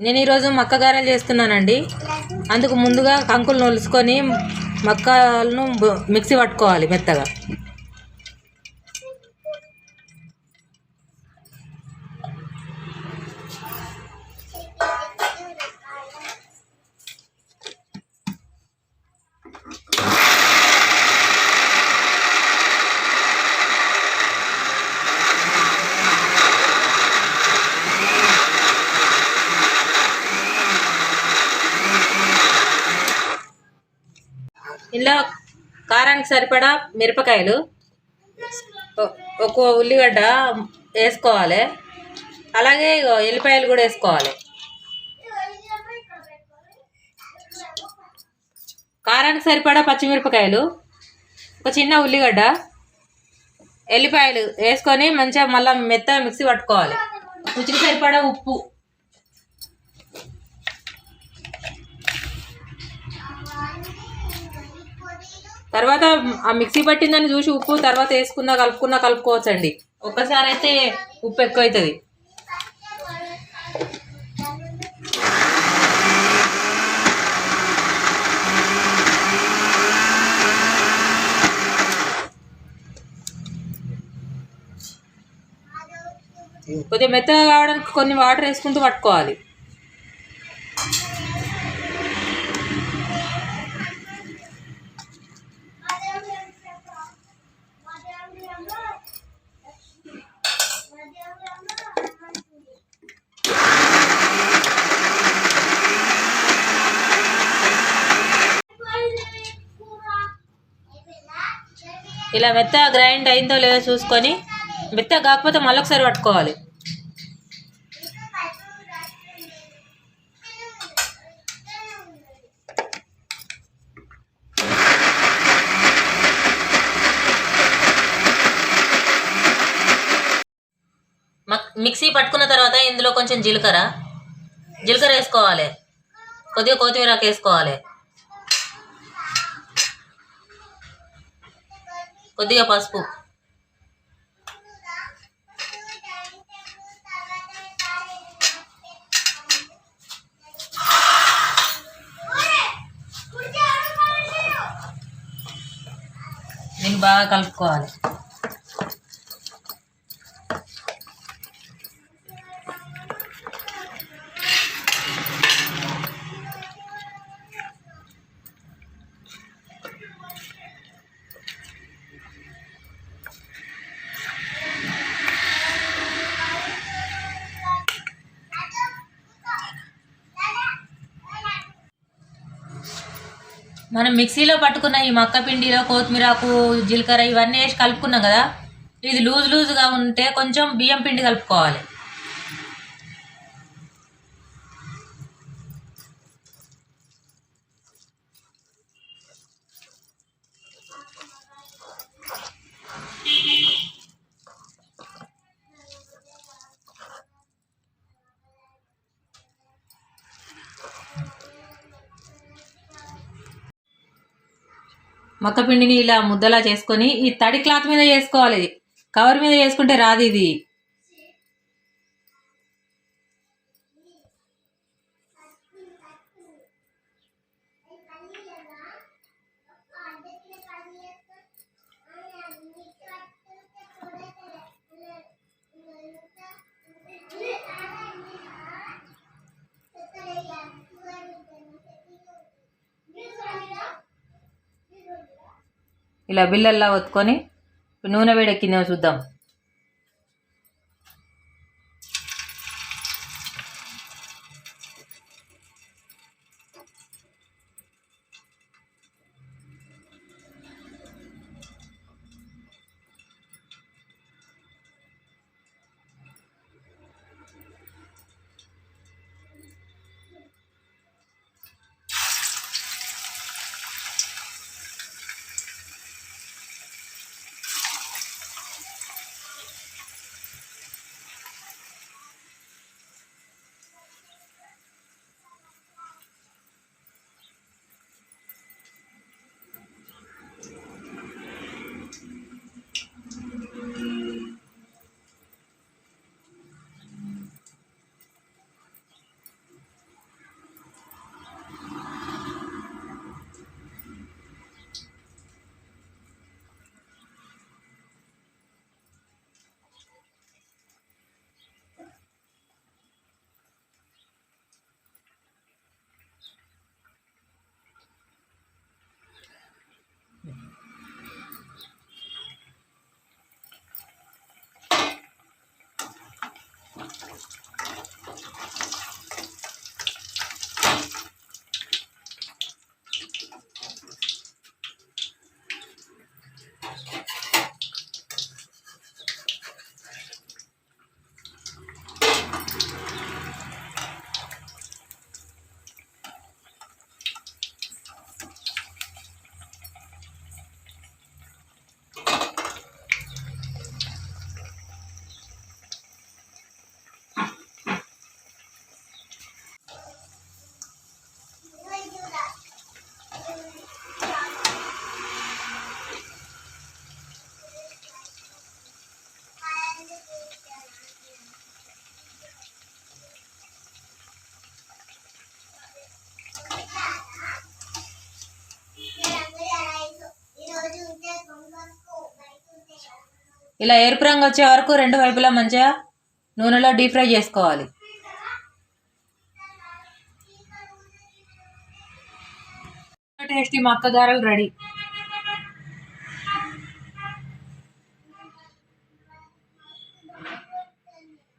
నేను ఈరోజు మక్క గారెలు చేస్తున్నానండి. అందుకు ముందుగా కంకులు నొలుసుకొని మక్కలను మిక్సీ పట్టుకోవాలి మెత్తగా. ఇందులో కారానికి సరిపడా మిరపకాయలు. ఒక ఉల్లిగడ్డ వేసుకోవాలి. అలాగే ఇగో ఎల్లిపాయలు కూడా వేసుకోవాలి. కారానికి సరిపడా పచ్చిమిరపకాయలు. ఒక చిన్న ఉల్లిగడ్డ. ఎల్లిపాయలు వేసుకొని మంచిగా మళ్ళీ మెత్తగా మిక్సీ పట్టుకోవాలి. రుచికి సరిపడా ఉప్పు. తర్వాత ఆ మిక్సీ పట్టిందని చూసి ఉప్పు తర్వాత వేసుకున్నా కలుపుకున్నా కలుపుకోవచ్చండి. ఒక్కసారి అయితే ఉప్పు ఎక్కువ అవుతుంది కొద్దిగా మెత్తగా కావడానికి కొన్ని వాటర్ వేసుకుంటూ పట్టుకోవాలి. ఇలా మెత్తగా గ్రైండ్ అయిందో లేదో చూసుకొని మెత్తగా కాకపోతే మళ్ళొకసారి పట్టుకోవాలి. మిక్సీ పట్టుకున్న తర్వాత ఇందులో కొంచెం జీలకర్ర జీలకర్ర వేసుకోవాలి. కొద్దిగా కొత్తిమీర వేసుకోవాలి. కొద్దిగా పసుపు దీన్ని బాగా కలుపుకోవాలి మనం మిక్సీలో పట్టుకున్న ఈ మక్క పిండిలో కొత్తిమీరాకు జీలకర్ర ఇవన్నీ వేసి కలుపుకున్నాం కదా ఇది లూజ్ లూజ్గా ఉంటే కొంచెం బియ్యం పిండి కలుపుకోవాలి. మక్క పిండిని ఇలా ముద్దలా చేసుకొని ఈ తడి క్లాత్ మీద చేసుకోవాలి కవర్ మీద చేసుకుంటే రాదు ఇది. ఇలా బిల్లల్లా ఒత్తుకొని నూనె వేడెక్కిందేమో చూద్దాం. あっ。ఇలా ఎరుపు రంగు వచ్చే వరకు రెండు వైపులా మంచిగా నూనెలో డీప్ ఫ్రై చేసుకోవాలి. టేస్టీ మక్కగారలు రెడీ.